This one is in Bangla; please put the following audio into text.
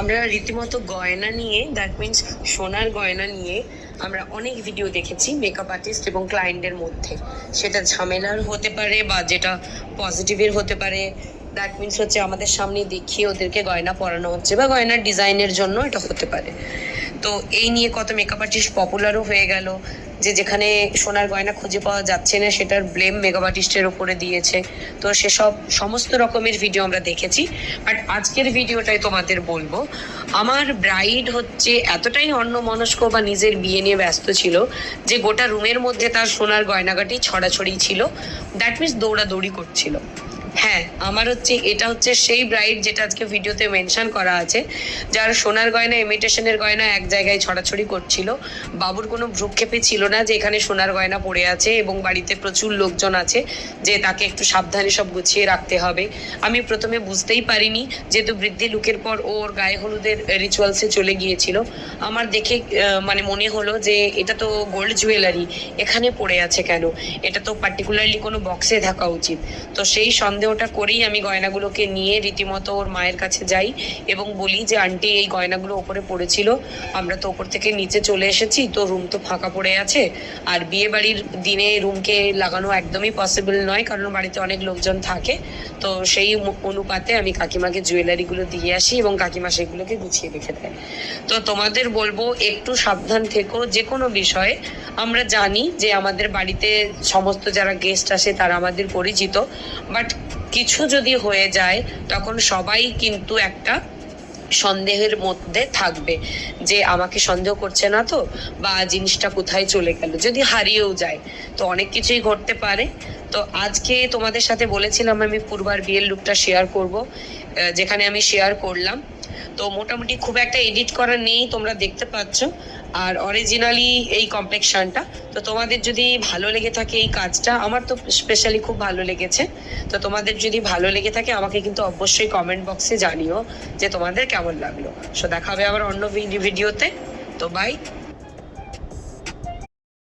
আমরা রীতিমতো গয়না নিয়ে দ্যাট মিন্স সোনার গয়না নিয়ে আমরা অনেক ভিডিও দেখেছি মেকআপ আর্টিস্ট এবং ক্লায়েন্টের মধ্যে। সেটা ঝামেলার হতে পারে বা যেটা পজিটিভের হতে পারে দ্যাট মিন্স হচ্ছে আমাদের সামনে দেখিয়ে ওদেরকে গয়না পরানো হচ্ছে বা গয়নার ডিজাইনের জন্য এটা হতে পারে। তো এই নিয়ে কত মেকআপ আর্টিস্ট পপুলারও হয়ে গেল যে যেখানে সোনার গয়না খুঁজে পাওয়া যাচ্ছে না, সেটার ব্লেম মেকআপ আর্টিস্টের ওপরে দিয়েছে। তো সেসব সমস্ত রকমের ভিডিও আমরা দেখেছি। বাট আজকের ভিডিওটাই তোমাদের বলব, আমার ব্রাইড হচ্ছে এতটাই অন্য মনস্ক বা নিজের বিয়ে নিয়ে ব্যস্ত ছিল যে গোটা রুমের মধ্যে তার সোনার গয়নাগাটি ছড়াছড়ি ছিল। দ্যাট মিনস দৌড়াদৌড়ি করছিল। হ্যাঁ আমার হচ্ছে, এটা হচ্ছে সেই ব্রাইড যেটা আজকে ভিডিওতে মেনশন করা আছে, যার সোনার গয়না ইমিটেশনের গয়না এক জায়গায় ছড়াছড়ি করছিল। বাবুর কোনো ভ্রুক্ষেপে ছিল না যে এখানে সোনার গয়না পড়ে আছে এবং বাড়িতে প্রচুর লোকজন আছে, যে তাকে একটু সাবধানে সব গুছিয়ে রাখতে হবে। আমি প্রথমে বুঝতেই পারিনি, যেহেতু বৃদ্ধি লুকের পর ওর গায়ে হলুদের রিচুয়ালসে চলে গিয়েছিল। আমার দেখে মানে মনে হলো যে এটা তো গোল্ড জুয়েলারি এখানে পড়ে আছে কেন? এটা তো পার্টিকুলারলি কোনো বক্সে থাকা উচিত। তো সেই সন্দেহটা করেই আমি গয়নাগুলোকে নিয়ে রীতিমতো ওর মায়ের কাছে যাই এবং বলি যে, আন্টি, এই গয়নাগুলো ওপরে পড়েছিল। আমরা তো ওপর থেকে নিচে চলে এসেছি, তো রুম তো ফাঁকা পড়ে আছে। আর বিয়ে বাড়ির দিনে রুমকে লাগানো একদমই পসিবল নয়, কারণ বাড়িতে অনেক লোকজন থাকে। তো সেই অনুপাতে আমি কাকিমাকে জুয়েলারিগুলো দিয়ে আসি এবং কাকিমা সেগুলোকে গুছিয়ে রেখে দেয়। তো তোমাদের বলব, একটু সাবধান থেকো। যে কোনো বিষয়ে আমরা জানি যে আমাদের বাড়িতে সমস্ত যারা গেস্ট আসে তারা আমাদের পরিচিত বাট কিছু যদি হয়ে যায়, তখন সবাই কিন্তু একটা সন্দেহের মধ্যে থাকবে যে আমাকে সন্দেহ করছে না তো, বা জিনিসটা কোথায় চলে গেল, যদি হারিয়েও যায়। তো অনেক কিছুই ঘটতে পারে। তো আজকে তোমাদের সাথে বলেছিলাম আমি পূর্বার বিয়ের লুকটা শেয়ার করব যেখানে আমি শেয়ার করলাম। তো মোটামুটি খুব একটা এডিট করা নেই, তোমরা দেখতে পাচ্ছ। আর অরিজিনালি এই কমপ্লেকশনটা তো তোমাদের যদি ভালো লেগে থাকে এই কাজটা, আমার তো স্পেশালি খুব ভালো লেগেছে। তো তোমাদের যদি ভালো লেগে থাকে, আমাকে কিন্তু অবশ্যই কমেন্ট বক্সে জানিও যে তোমাদের কেমন লাগল। সো দেখা হবে আবার অন্য ভিডিওতে তো বাই